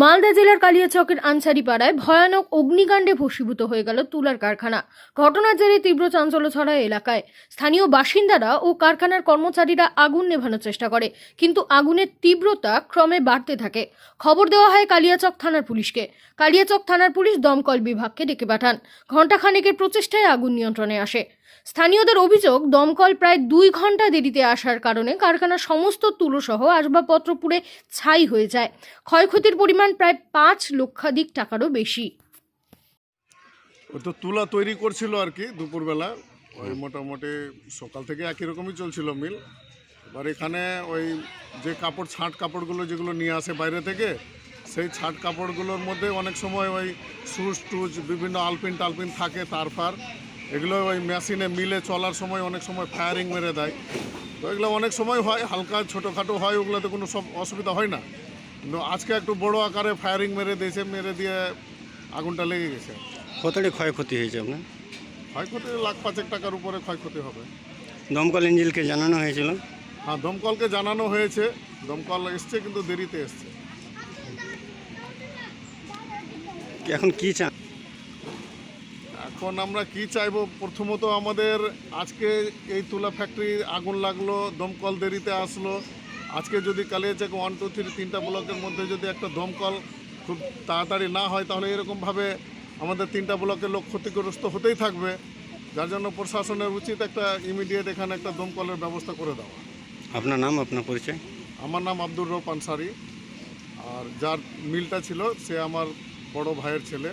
মালদা জেলার কালিয়াচকের আনসারি পাড়ায় ভয়ানক অগ্নিকাণ্ডে ভস্মীভূত হয়ে গেল তুলার কারখানা। ঘটনার জেরে তীব্র চাঞ্চল্য ছড়ায় এলাকায়। স্থানীয় বাসিন্দারা ও কারখানার কর্মচারীরা আগুন নেভানোর চেষ্টা করে, কিন্তু আগুনের তীব্রতা ক্রমে বাড়তে থাকে। খবর দেওয়া হয় কালিয়াচক থানার পুলিশকে। কালিয়াচক থানার পুলিশ দমকল বিভাগকে ডেকে পাঠান। ঘণ্টাখানেকের প্রচেষ্টায় আগুন নিয়ন্ত্রণে আসে। স্থানীয়দের অভিযোগ দমকল প্রায় দুই ঘণ্টা দেরিতে আসার কারণে কারখানার সমস্ত তুলোসহ আসবাবপত্র পুড়ে ছাই হয়ে যায়। ক্ষয়ক্ষতির পরিমাণ প্রায় পাঁচ লক্ষাধিক টাকারও বেশি। ওই তো তুলা তৈরি করছিল আর কি দুপুরবেলা। ওই মোটামুটি সকাল থেকে একই রকমই চলছিল মিল। এবার এখানে ওই যে কাপড় ছাঁট কাপড়গুলো যেগুলো নিয়ে আসে বাইরে থেকে সেই ছাঁট কাপড়গুলোর মধ্যে অনেক সময় ওই সুচ টুচ বিভিন্ন আলপিন টালপিন থাকে তার ফার এগুলো ওই মেশিনে মিলে চলার সময় অনেক সময় ফায়ারিং মেরে দেয়। তো এগুলো অনেক সময় হয় হালকা ছোটোখাটো হয় ওগুলোতে কোনো সব অসুবিধা হয় না। কিন্তু আজকে একটু বড় আকারে ফায়ারিং মেরে দিয়েছে মেরে দিয়ে আগুনটা লেগে গেছে। কতটা ক্ষয়ক্ষতি হয়েছে আপনার? ক্ষয়ক্ষতি লাখ পাঁচেক টাকার উপরে ক্ষয়ক্ষতি হবে। দমকল ইঞ্জিনকে জানানো হয়েছিল? হ্যাঁ দমকলকে জানানো হয়েছে। দমকল এসছে কিন্তু দেরিতে এসছে। এখন কি চান? এখন আমরা কি চাইব? প্রথমত আমাদের আজকে এই তুলা ফ্যাক্টরি আগুন লাগল দমকল দেরিতে আসলো। আজকে যদি কালিয়াচাক ওয়ান টু থ্রি তিনটা ব্লকের মধ্যে যদি একটা দমকল খুব তাড়াতাড়ি না হয় তাহলে এরকমভাবে আমাদের তিনটা ব্লকের লোক ক্ষতিগ্রস্ত হতেই থাকবে। যার জন্য প্রশাসনের উচিত একটা ইমিডিয়েট এখানে একটা দমকলের ব্যবস্থা করে দেওয়া। আপনার নাম আপনার পরিচয়? আমার নাম আব্দুর রৌফ আনসারি। আর যার মিলটা ছিল সে আমার বড় ভাইয়ের ছেলে।